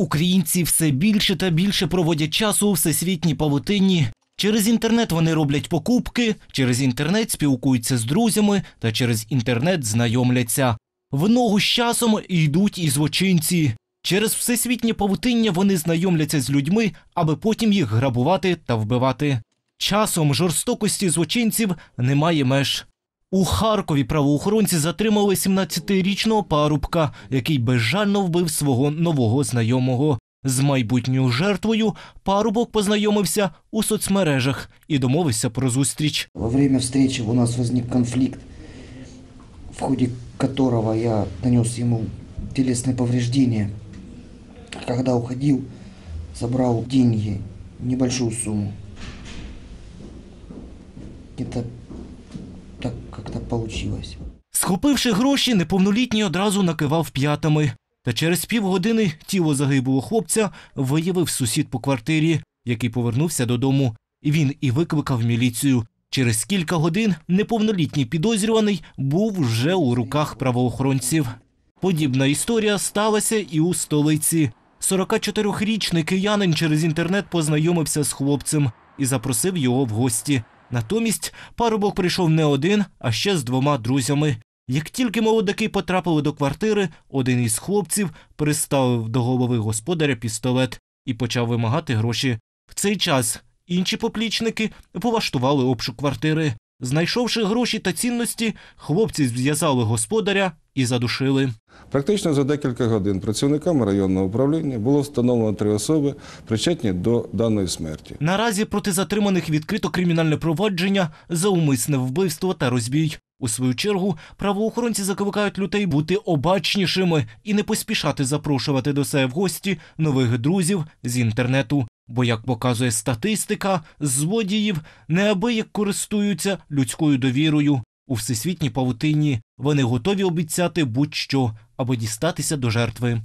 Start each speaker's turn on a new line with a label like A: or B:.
A: Українці все більше та більше проводять часу у всесвітній павутинні. Через інтернет вони роблять покупки, через інтернет спілкуються з друзями та через інтернет знайомляться. В ногу з часом йдуть і злочинці. Через всесвітнє павутиння вони знайомляться з людьми, аби потім їх грабувати та вбивати. Часом жорстокості злочинців немає меж. У Харкові правоохоронці затримали 17-річного парубка, який безжально вбив свого нового знайомого. З майбутньою жертвою парубок познайомився у соцмережах і домовився про зустріч.
B: Во время встречи у нас возник конфликт, в ходе которого я нанес ему телесные повреждения. Когда уходил, забрал деньги, небольшую сумму. Это получилось.
A: Схопивши гроші, неповнолітній одразу накивав п'ятами. Та через півгодини тіло загиблого хлопця виявив сусід по квартирі, який повернувся додому. Він і викликав міліцію. Через кілька годин неповнолітній підозрюваний був вже у руках правоохоронців. Подібна історія сталася і у столиці. 44-річний киянин через інтернет познайомився з хлопцем і запросив його в гості. Натомість парубок прийшов не один, а ще з двома друзями. Як тільки молодаки потрапили до квартири, один із хлопців приставив до голови господаря пістолет і почав вимагати гроші. В цей час інші поплічники поваштували обшук квартири. Знайшовши гроші та цінності, хлопці зв'язали господаря і задушили.
C: Практично за декілька годин працівниками районного управління було встановлено три особи, причетні до даної смерті.
A: Наразі проти затриманих відкрито кримінальне провадження за умисне вбивство та розбій. У свою чергу правоохоронці закликають людей бути обачнішими і не поспішати запрошувати до себе в гості нових друзів з інтернету. Бо, як показує статистика, злодіїв неабияк користуються людською довірою. У всесвітній павутинні вони готові обіцяти будь-що, аби дістатися до жертви.